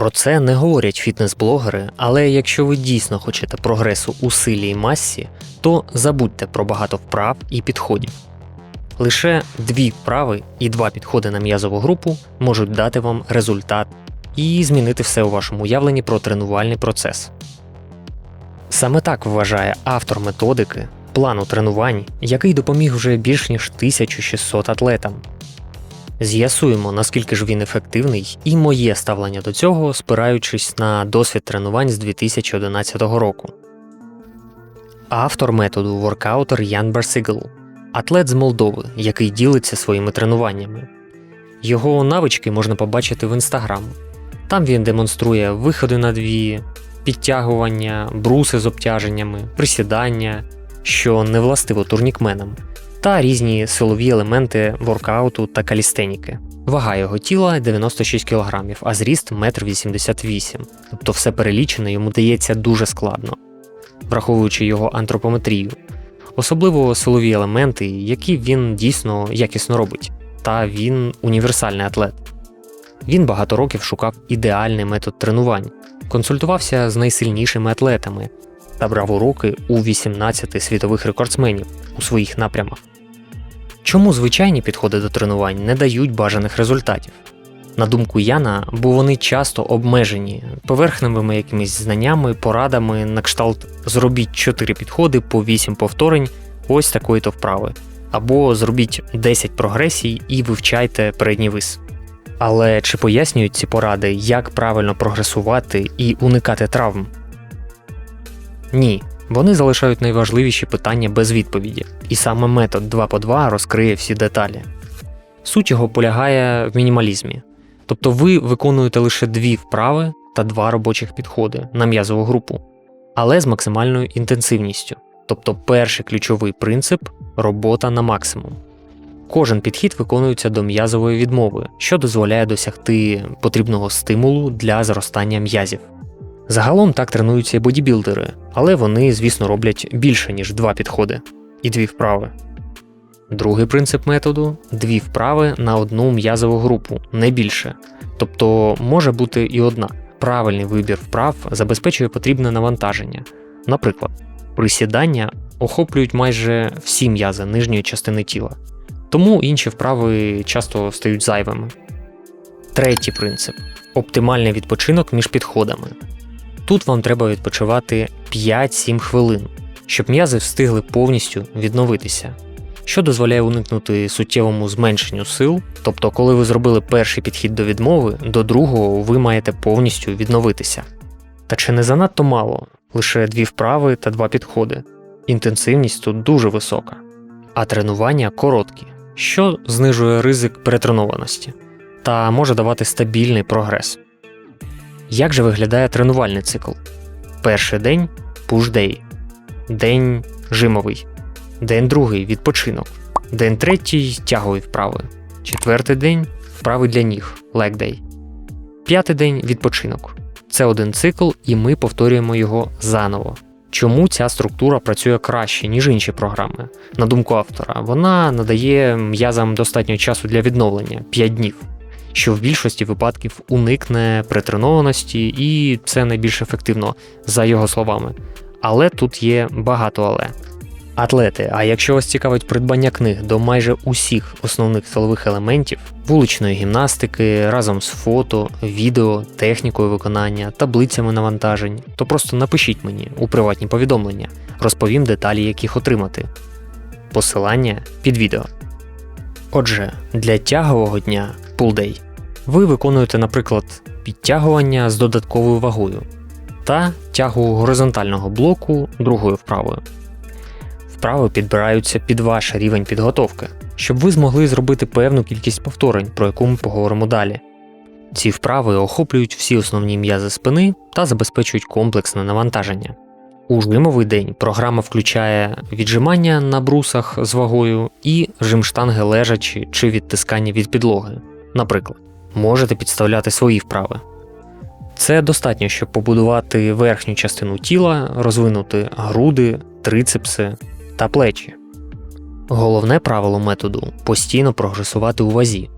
Про це не говорять фітнес-блогери, але якщо ви дійсно хочете прогресу у силі і масі, то забудьте про багато вправ і підходів. Лише дві вправи і два підходи на м'язову групу можуть дати вам результат і змінити все у вашому уявленні про тренувальний процес. Саме так вважає автор методики плану тренувань, який допоміг вже більш ніж 1600 атлетам. З'ясуємо, наскільки ж він ефективний, і моє ставлення до цього, спираючись на досвід тренувань з 2011 року. Автор методу воркаутер Ян Барсигл, атлет з Молдови, який ділиться своїми тренуваннями. Його навички можна побачити в інстаграм. Там він демонструє виходи на дві, підтягування, бруси з обтяженнями, присідання, що не властиво турнікменам, та різні силові елементи воркауту та калістеніки. Вага його тіла 96 кг, а зріст 1,88 м, тобто все перелічене йому дається дуже складно, враховуючи його антропометрію, особливо силові елементи, які він дійсно якісно робить, та він універсальний атлет. Він багато років шукав ідеальний метод тренувань, консультувався з найсильнішими атлетами та брав уроки у 18 світових рекордсменів у своїх напрямах. Чому звичайні підходи до тренувань не дають бажаних результатів? На думку Яна, бо вони часто обмежені поверхневими якимись знаннями, порадами на кшталт зробіть 4 підходи по 8 повторень ось такої то вправи, або зробіть 10 прогресій і вивчайте передній вис. Але чи пояснюють ці поради, як правильно прогресувати і уникати травм? Ні, вони залишають найважливіші питання без відповіді, і саме метод 2 по 2 розкриє всі деталі. Суть його полягає в мінімалізмі, тобто ви виконуєте лише дві вправи та два робочих підходи на м'язову групу, але з максимальною інтенсивністю. Тобто перший ключовий принцип робота на максимум. Кожен підхід виконується до м'язової відмови, що дозволяє досягти потрібного стимулу для зростання м'язів. Загалом так тренуються і бодібілдери, але вони, звісно, роблять більше, ніж два підходи і дві вправи. Другий принцип методу дві вправи на одну м'язову групу, не більше. Тобто може бути і одна. Правильний вибір вправ забезпечує потрібне навантаження. Наприклад, присідання охоплюють майже всі м'язи нижньої частини тіла, тому інші вправи часто стають зайвими. Третій принцип оптимальний відпочинок між підходами. Тут вам треба відпочивати 5-7 хвилин, щоб м'язи встигли повністю відновитися, що дозволяє уникнути суттєвому зменшенню сил. Тобто, коли ви зробили перший підхід до відмови, до другого ви маєте повністю відновитися. Та чи не занадто мало, лише дві вправи та два підходи. Інтенсивність тут дуже висока, а тренування короткі, що знижує ризик перетренованості та може давати стабільний прогрес. Як же виглядає тренувальний цикл? Перший день пуш-дей, день жимовий, день другий відпочинок, день третій тягові вправи, четвертий день вправи для ніг day, п'ятий день відпочинок. Це один цикл, і ми повторюємо його заново. Чому ця структура працює краще, ніж інші програми? На думку автора, вона надає м'язам достатньо часу для відновлення 5 днів що в більшості випадків уникне притренованості, і це найбільш ефективно, за його словами. Але тут є багато але. Атлети, а якщо вас цікавить придбання книг до майже усіх основних силових елементів, вуличної гімнастики разом з фото, відео, технікою виконання, таблицями навантажень, то просто напишіть мені у приватні повідомлення, розповім деталі, як їх отримати. Посилання під відео. Отже, для тягового дня day ви виконуєте, наприклад, підтягування з додатковою вагою та тягу горизонтального блоку другою вправою. Вправи підбираються під ваш рівень підготовки, щоб ви змогли зробити певну кількість повторень, про яку ми поговоримо далі. Ці вправи охоплюють всі основні м'язи спини та забезпечують комплексне навантаження. У жимовий день програма включає віджимання на брусах з вагою і жим штанги лежачі чи відтискання від підлоги. Наприклад, можете підставляти свої вправи. Це достатньо, щоб побудувати верхню частину тіла, розвинути груди, трицепси та плечі. Головне правило методу постійно прогресувати у вазі,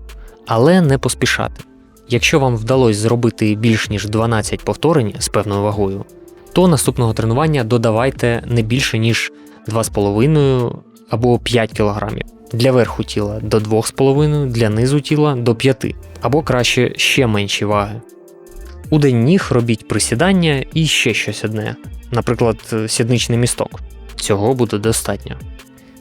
але не поспішати. Якщо вам вдалося зробити більш ніж 12 повторень з певною вагою, то наступного тренування додавайте не більше ніж 2,5 або 5 кг. Для верху тіла до 2,5, для низу тіла до 5, або краще ще менші ваги. У день ніг робіть присідання і ще щось одне, наприклад, сідничний місток. Цього буде достатньо.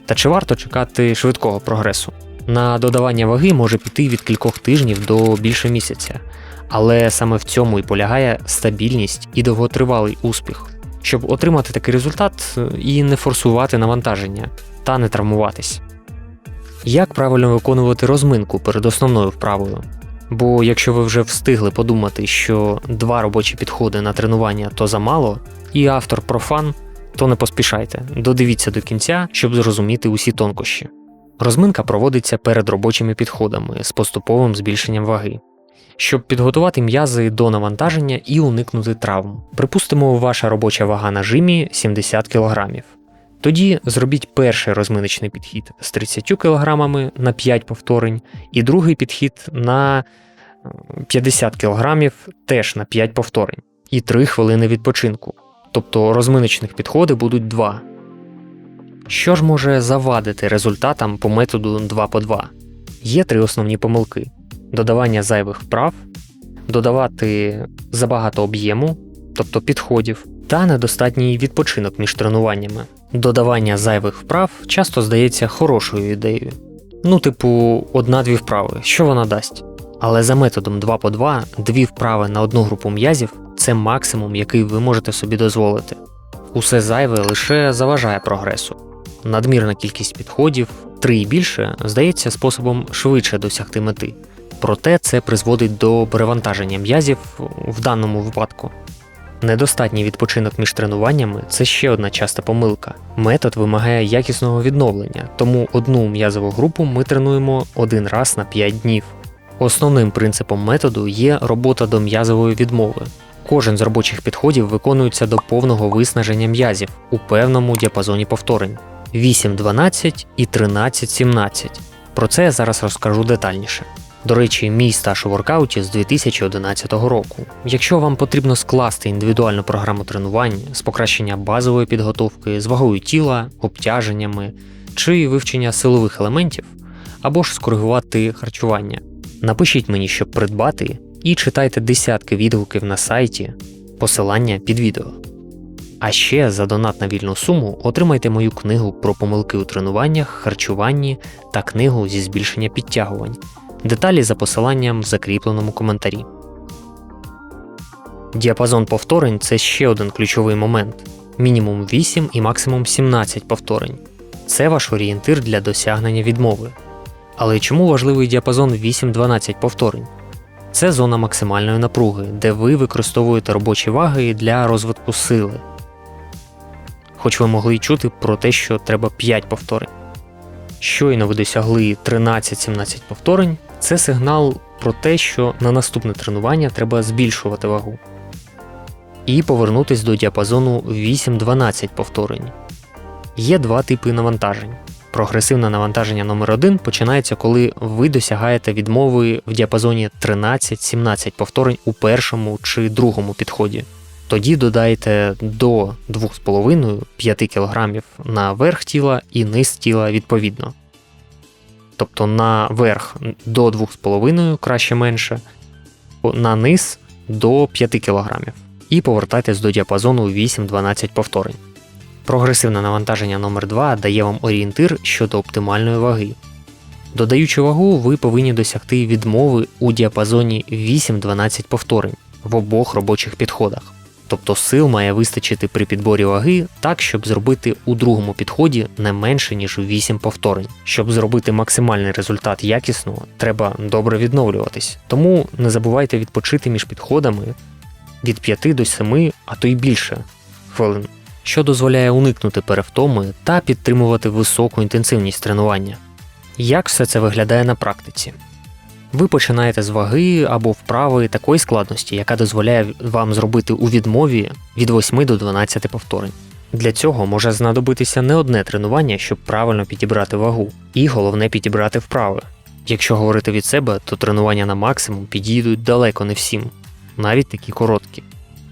Та чи варто чекати швидкого прогресу? На додавання ваги може піти від кількох тижнів до більше місяця, але саме в цьому і полягає стабільність і довготривалий успіх, щоб отримати такий результат і не форсувати навантаження та не травмуватись. Як правильно виконувати розминку перед основною вправою? Бо якщо ви вже встигли подумати, що два робочі підходи на тренування то замало, і автор профан, то не поспішайте, додивіться до кінця, щоб зрозуміти усі тонкощі. Розминка проводиться перед робочими підходами з поступовим збільшенням ваги, щоб підготувати м'язи до навантаження і уникнути травм. Припустимо, ваша робоча вага на жимі 70 кг. Тоді зробіть перший розминочний підхід з 30 кг на 5 повторень, і другий підхід на 50 кг теж на 5 повторень, і 3 хвилини відпочинку. Тобто розминочних підходи будуть 2. Що ж може завадити результатам по методу 2 по 2? Є три основні помилки: додавання зайвих вправ, додавати забагато об'єму, тобто підходів, та недостатній відпочинок між тренуваннями. Додавання зайвих вправ часто здається хорошою ідеєю. Ну, типу, одна-дві вправи, що вона дасть? Але за методом 2 по 2 дві вправи на одну групу м'язів це максимум, який ви можете собі дозволити. Усе зайве лише заважає прогресу. Надмірна кількість підходів, три і більше, здається способом швидше досягти мети. Проте це призводить до перевантаження м'язів в даному випадку. Недостатній відпочинок між тренуваннями це ще одна часта помилка. Метод вимагає якісного відновлення, тому одну м'язову групу ми тренуємо один раз на 5 днів. Основним принципом методу є робота до м'язової відмови. Кожен з робочих підходів виконується до повного виснаження м'язів у певному діапазоні повторень 8-12 і 13-17. Про це я зараз розкажу детальніше. До речі, мій стаж у воркауті з 2011 року. Якщо вам потрібно скласти індивідуальну програму тренувань з покращення базової підготовки, з вагою тіла, обтяженнями чи вивчення силових елементів, або ж скоригувати харчування, напишіть мені, щоб придбати, і читайте десятки відгуків на сайті, посилання під відео. А ще за донат на вільну суму отримайте мою книгу про помилки у тренуваннях, харчуванні та книгу зі збільшення підтягувань. Деталі за посиланням в закріпленому коментарі. Діапазон повторень це ще один ключовий момент: мінімум 8 і максимум 17 повторень. Це ваш орієнтир для досягнення відмови. Але чому важливий діапазон 8-12 повторень? Це зона максимальної напруги, де ви використовуєте робочі ваги для розвитку сили. Хоч ви могли й чути про те, що треба 5 повторень. Щойно ви досягли 13-17 повторень, це сигнал про те, що на наступне тренування треба збільшувати вагу. І повернутись до діапазону 8-12 повторень. Є два типи навантажень. Прогресивне навантаження номер 1 починається, коли ви досягаєте відмови в діапазоні 13-17 повторень у першому чи другому підході. Тоді додайте до 2,5-5 кг на верх тіла і низ тіла відповідно. Тобто на верх до 2,5 краще менше, на низ до 5 кг. І повертайтесь до діапазону 8-12 повторень. Прогресивне навантаження номер 2 дає вам орієнтир щодо оптимальної ваги. Додаючи вагу, ви повинні досягти відмови у діапазоні 8-12 повторень в обох робочих підходах. Тобто сил має вистачити при підборі ваги так, щоб зробити у другому підході не менше, ніж 8 повторень. Щоб зробити максимальний результат якісно, треба добре відновлюватись. Тому не забувайте відпочити між підходами від 5 до 7, а то й більше хвилин що дозволяє уникнути перевтоми та підтримувати високу інтенсивність тренування. Як все це виглядає на практиці? Ви починаєте з ваги або вправи такої складності, яка дозволяє вам зробити у відмові від 8 до 12 повторень. Для цього може знадобитися не одне тренування, щоб правильно підібрати вагу, і головне підібрати вправи. Якщо говорити від себе, то тренування на максимум підійдуть далеко не всім, навіть такі короткі.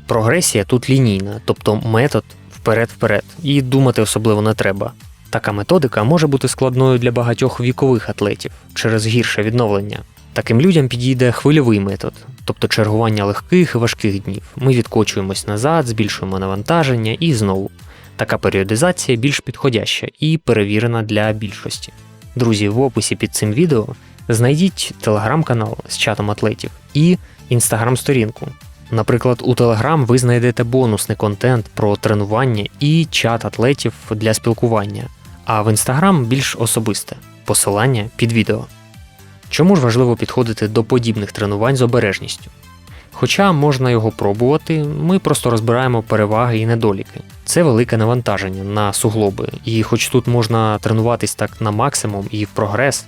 Прогресія тут лінійна, тобто метод вперед-вперед, і думати особливо не треба. Така методика може бути складною для багатьох вікових атлетів через гірше відновлення. Таким людям підійде хвильовий метод, тобто чергування легких і важких днів. Ми відкочуємось назад, збільшуємо навантаження і знову. Така періодизація більш підходяща і перевірена для більшості. Друзі, в описі під цим відео знайдіть телеграм-канал з чатом атлетів і інстаграм-сторінку. Наприклад, у Telegram ви знайдете бонусний контент про тренування і чат атлетів для спілкування, а в Instagram більш особисте посилання під відео. Чому ж важливо підходити до подібних тренувань з обережністю? Хоча можна його пробувати, ми просто розбираємо переваги і недоліки. Це велике навантаження на суглоби, і хоч тут можна тренуватись так на максимум і в прогрес,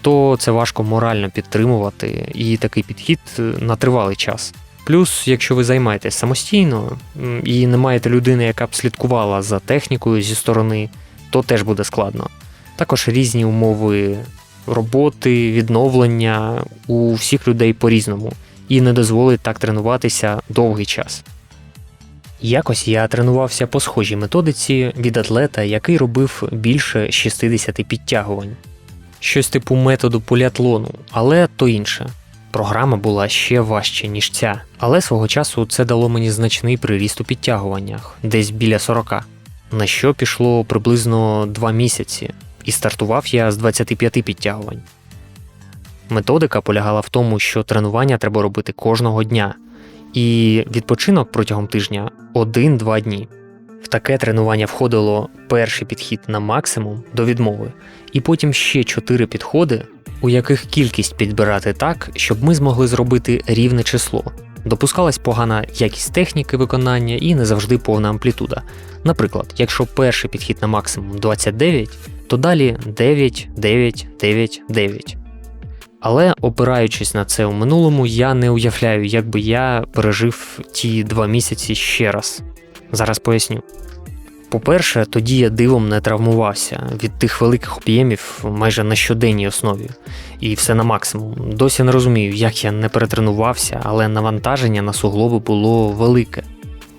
то це важко морально підтримувати і такий підхід на тривалий час. Плюс, якщо ви займаєтесь самостійно і не маєте людини, яка б слідкувала за технікою зі сторони, то теж буде складно. Також різні умови роботи, відновлення у всіх людей по-різному і не дозволить так тренуватися довгий час. Якось я тренувався по схожій методиці від атлета, який робив більше 60 підтягувань. Щось типу методу поліатлону, але то інше. Програма була ще важче, ніж ця, але свого часу це дало мені значний приріст у підтягуваннях, десь біля 40, на що пішло приблизно 2 місяці, і стартував я з 25 підтягувань. Методика полягала в тому, що тренування треба робити кожного дня, і відпочинок протягом тижня 1-2 дні. В таке тренування входило перший підхід на максимум до відмови, і потім ще 4 підходи, у яких кількість підбирати так, щоб ми змогли зробити рівне число. Допускалась погана якість техніки виконання і не завжди повна амплітуда. Наприклад, якщо перший підхід на максимум 29, то далі 9, 9, 9, 9. Але опираючись на це у минулому, я не уявляю, як би я пережив ті два місяці ще раз. Зараз поясню. По-перше, тоді я дивом не травмувався від тих великих об'ємів майже на щоденній основі, і все на максимум. Досі не розумію, як я не перетренувався, але навантаження на суглоби було велике.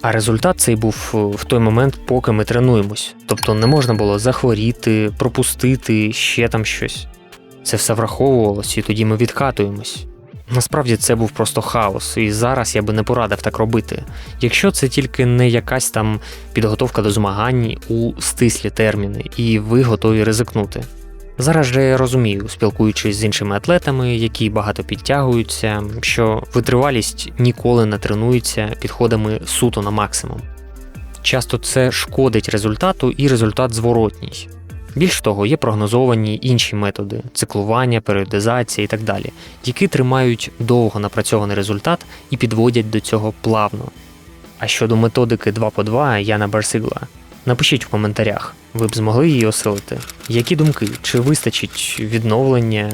А результат цей був в той момент, поки ми тренуємось. Тобто не можна було захворіти, пропустити ще там щось. Це все враховувалось, і тоді ми відкатуємось. Насправді це був просто хаос, і зараз я би не порадив так робити, якщо це тільки не якась там підготовка до змагань у стислі терміни, і ви готові ризикнути. Зараз же я розумію, спілкуючись з іншими атлетами, які багато підтягуються, що витривалість ніколи не тренується підходами суто на максимум. Часто це шкодить результату і результат зворотній. Більш того, є прогнозовані інші методи циклування, періодизація і так далі, які тримають довго напрацьований результат і підводять до цього плавно. А щодо методики 2 по 2 Яна Барсигла, напишіть в коментарях, ви б змогли її осилити. Які думки, чи вистачить відновлення,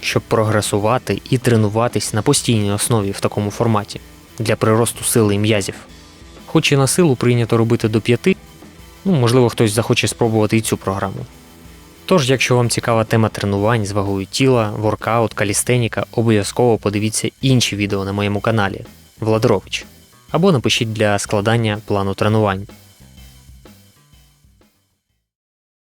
щоб прогресувати і тренуватись на постійній основі в такому форматі для приросту сили і м'язів? Хоч і на силу прийнято робити до 5, ну можливо хтось захоче спробувати і цю програму. Тож, якщо вам цікава тема тренувань з вагою тіла, воркаут, калістеніка, обов'язково подивіться інші відео на моєму каналі Владрович або напишіть для складання плану тренувань.